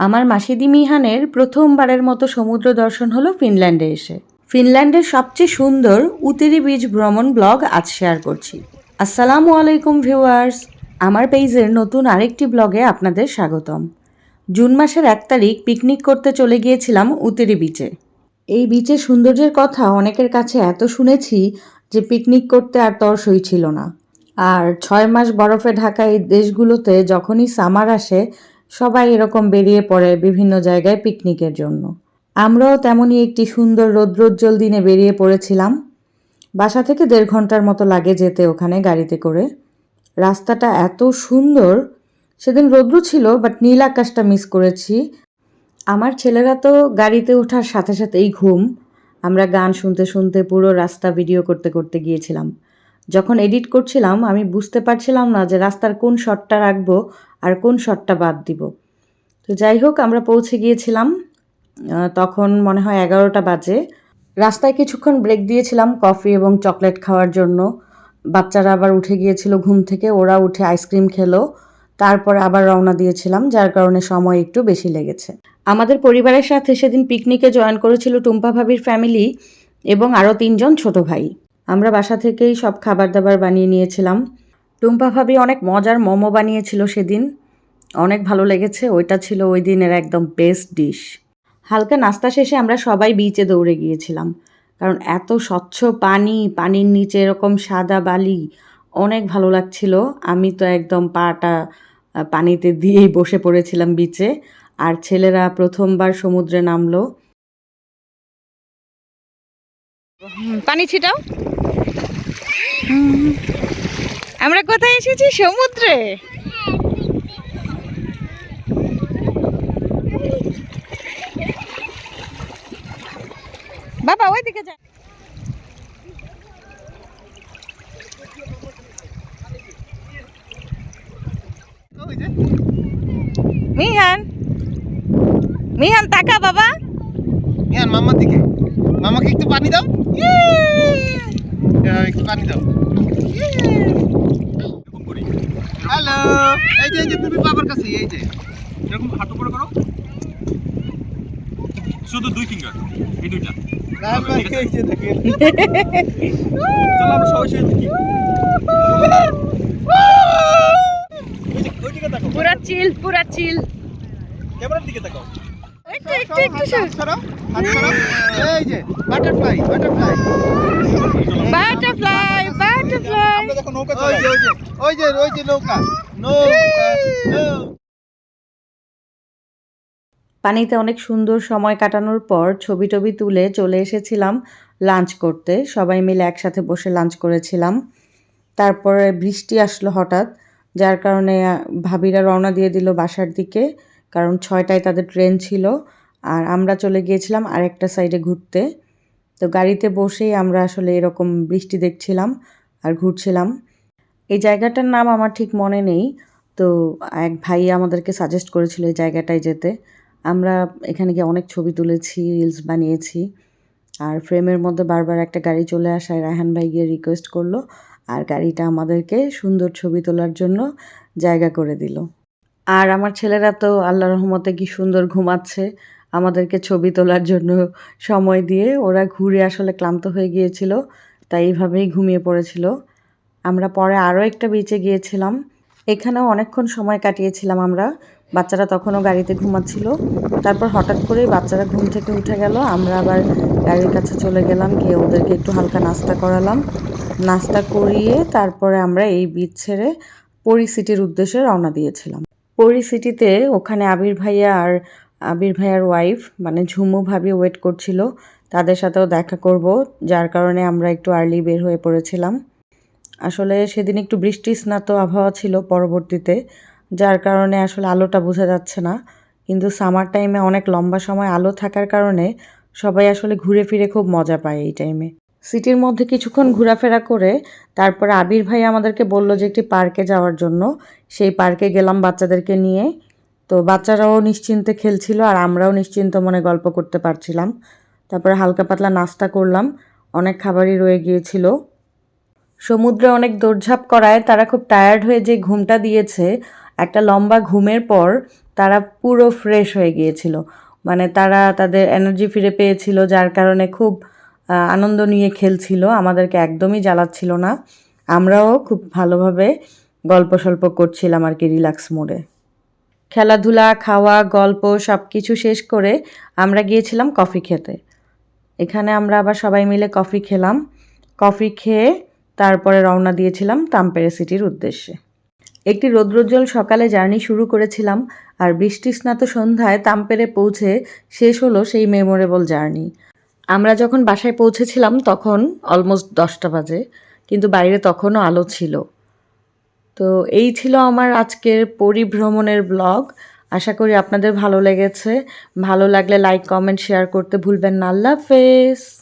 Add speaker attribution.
Speaker 1: আমার মাসিদি মিহানের প্রথমবারের মতো সমুদ্র দর্শন হলো ফিনল্যান্ডে এসে। ফিনল্যান্ডের সবচেয়ে সুন্দর উতেরি বিচ ভ্রমণ ব্লগ আজ শেয়ার করছি। আসসালামু আলাইকুম ভিউয়ার্স, আমার পেজের নতুন আরেকটি ব্লগে আপনাদের স্বাগতম। জুন মাসের এক তারিখ পিকনিক করতে চলে গিয়েছিলাম উতেরি বিচে। এই বিচের সৌন্দর্যের কথা অনেকের কাছে এত শুনেছি যে পিকনিক করতে আর তর সই ছিল না। আর ছয় মাস বরফে ঢাকা এই দেশগুলোতে যখনই সামার আসে সবাই এরকম বেরিয়ে পড়ে বিভিন্ন জায়গায় পিকনিকের জন্য। আমরাও তেমনই একটি সুন্দর রৌদ্রোজ্জ্বল দিনে বেরিয়ে পড়েছিলাম। বাসা থেকে দেড় ঘণ্টার মতো লাগে যেতে ওখানে গাড়িতে করে। রাস্তাটা এত সুন্দর, সেদিন রৌদ্র ছিল বাট নীল আকাশটা মিস করেছি। আমার ছেলেরা তো গাড়িতে ওঠার সাথে সাথেই ঘুম। আমরা গান শুনতে শুনতে পুরো রাস্তা ভিডিও করতে করতে গিয়েছিলাম। যখন এডিট করছিলাম, আমি বুঝতে পারছিলাম না যে রাস্তার কোন শটটা রাখব আর কোন শটটা বাদ দিব। তো যাই হোক, আমরা পৌঁছে গিয়েছিলাম। তখন মনে হয় এগারোটা বাজে। রাস্তায় কিছুক্ষণ ব্রেক দিয়েছিলাম কফি এবং চকলেট খাওয়ার জন্য। বাচ্চারা আবার উঠে গিয়েছিল ঘুম থেকে, ওরা উঠে আইসক্রিম খেলো। তারপরে আবার রওনা দিয়েছিলাম, যার কারণে সময় একটু বেশি লেগেছে। আমাদের পরিবারের সাথে সেদিন পিকনিকে জয়েন করেছিল টুম্পা ভাবির ফ্যামিলি এবং আরও তিনজন ছোট ভাই। আমরা বাসা থেকেই সব খাবার দাবার বানিয়ে নিয়েছিলাম। টুম্পা ভাবি অনেক মজার মোমো বানিয়েছিল সেদিন। অনেক ভালো লেগেছে, ওইটা ছিল ওই দিনের একদম বেস্ট ডিশ হালকা নাস্তা শেষে আমরা সবাই বিচে দৌড়ে গিয়েছিলাম। কারণ এত স্বচ্ছ পানি, পানির নিচে এরকম সাদা বালি, অনেক ভালো লাগছিল। আমি তো একদম পাটা পানিতে দিয়েই বসে পড়েছিলাম বিচে আর ছেলেরা প্রথমবার সমুদ্রে নামলো।
Speaker 2: পানি ছিটাও। আমরা কোথায় এসেছি? সমুদ্রে? বাবা ওইদিকে যা। মিহান মিহান তাকা বাবা।
Speaker 3: ইয়ান মামার দিকে। মামাকে একটু পানি দাও। একটু পানি দাও। হ্যালো এই যে এই যে তুমি বাবার কাছে এই যে।
Speaker 4: এরকম হাঁটু করে করো। শুধু দুই ফিঙ্গার এই দুইটা। চলো আমরা সবাই শুয়ে দেখি।
Speaker 2: পুরা চিল পুরা চিল
Speaker 4: ক্যামেরার দিকে তাকাও
Speaker 2: একটু একটু একটু সর।
Speaker 3: এই যে বাটারফ্লাই বাটারফ্লাই
Speaker 2: বাটারফ্লাই
Speaker 4: আমরা দেখো নৌকা
Speaker 3: ওই যে ওই যে ওই যে নৌকা। নৌকা
Speaker 1: পানিতে অনেক সুন্দর সময় কাটানোর পর ছবি টবি তুলে চলে এসেছিলাম লাঞ্চ করতে। সবাই মিলে একসাথে বসে লাঞ্চ করেছিলাম। তারপরে বৃষ্টি আসলো হঠাৎ যার কারণে ভাবিরা রওনা দিয়ে দিল বাসার দিকে কারণ ছয়টায় তাদের ট্রেন ছিল। আর আমরা চলে গিয়েছিলাম আরেকটা সাইডে ঘুরতে। তো গাড়িতে বসেই আমরা আসলে এরকম বৃষ্টি দেখছিলাম। আর ঘুরছিলাম। এই জায়গাটার নাম আমার ঠিক মনে নেই। তো এক ভাই আমাদেরকে সাজেস্ট করেছিল এই জায়গাটায় যেতে। আমরা এখানে গিয়ে অনেক ছবি তুলেছি রিলস বানিয়েছি। আর ফ্রেমের মধ্যে বারবার একটা গাড়ি চলে আসায় রায়হান ভাই গিয়ে রিকোয়েস্ট করল আর গাড়িটা আমাদেরকে সুন্দর ছবি তোলার জন্য জায়গা করে দিল। আর আমার ছেলেরা তো আল্লাহ রহমতে কি সুন্দর ঘুমাচ্ছে। আমাদেরকে ছবি তোলার জন্য সময় দিয়ে ওরা ঘুরে আসলে ক্লান্ত হয়ে গিয়েছিল। তাই এইভাবেই ঘুমিয়ে পড়েছিল। আমরা পরে আরও একটা বিচে গিয়েছিলাম। এখানেও অনেকক্ষণ সময় কাটিয়েছিলাম আমরা। বাচ্চারা তখনও গাড়িতে ঘুমাচ্ছিল। তারপর হঠাৎ করেই বাচ্চারা ঘুম থেকে উঠে গেল। আমরা আবার গাড়ির কাছে চলে গেলাম, গিয়ে ওদেরকে একটু হালকা নাস্তা করালাম। নাস্তা করিয়ে তারপরে আমরা এই বিচ ছেড়ে পরি সিটির উদ্দেশ্যে রওনা দিয়েছিলাম। পরি সিটিতে ওখানে আবির ভাইয়া আর আবির ভাইয়ার ওয়াইফ মানে ঝুমু ভাবি ওয়েট করছিল। তাদের সাথেও দেখা করব, যার কারণে আমরা একটু আর্লি বের হয়ে পড়েছিলাম। আসলে সেদিন একটু বৃষ্টি স্নাত আবহাওয়া ছিল পরবর্তীতে, যার কারণে আসলে আলোটা বোঝা যাচ্ছে না। কিন্তু সামার টাইমে অনেক লম্বা সময় আলো থাকার কারণে সবাই আসলে ঘুরে ফিরে খুব মজা পায় এই টাইমে সিটির মধ্যে কিছুক্ষণ ঘোরাফেরা করে, তারপরে আবির ভাই আমাদেরকে বলল যে একটি পার্কে যাওয়ার জন্য। সেই পার্কে গেলাম বাচ্চাদেরকে নিয়ে। তো বাচ্চারাও নিশ্চিন্তে খেলছিল আর আমরাও নিশ্চিন্ত মনে গল্প করতে পারছিলাম। তারপরে হালকা পাতলা নাস্তা করলাম, অনেক খাবারই রয়ে গিয়েছিল। সমুদ্রে অনেক দৌড়ঝাঁপ করায় তারা খুব টায়ার্ড হয়ে যে ঘুমটা দিয়েছে, একটা লম্বা ঘুমের পর তারা পুরো ফ্রেশ হয়ে গিয়েছিল। মানে তারা তাদের এনার্জি ফিরে পেয়েছিল, যার কারণে খুব আনন্দ নিয়ে খেলছিল, আমাদেরকে একদমই জ্বালাচ্ছিল না। আমরাও খুব ভালোভাবে গল্প সল্প করছিলাম আর কি রিল্যাক্স মোডে খেলাধুলা, খাওয়া, গল্প সব কিছু শেষ করে আমরা গিয়েছিলাম কফি খেতে। এখানে আমরা আবার সবাই মিলে কফি খেলাম। কফি খেয়ে তারপরে রওনা দিয়েছিলাম তাম্পেরে সিটির উদ্দেশ্যে। একটি রৌদ্রোজ্জ্বল সকালে জার্নি শুরু করেছিলাম আর বৃষ্টিস্নাত সন্ধ্যায় তাম্পেরে পৌঁছে শেষ হলো সেই মেমোরেবল জার্নি। আমরা যখন বাসায় পৌঁছেছিলাম তখন অলমোস্ট দশটা বাজে, কিন্তু বাইরে তখনও আলো ছিল। তো এই ছিল আমার আজকের পরিভ্রমণের ব্লগ। আশা করি আপনাদের ভালো লেগেছে। ভালো লাগলে লাইক কমেন্ট শেয়ার করতে ভুলবেন না। আল্লাহ হাফেজ।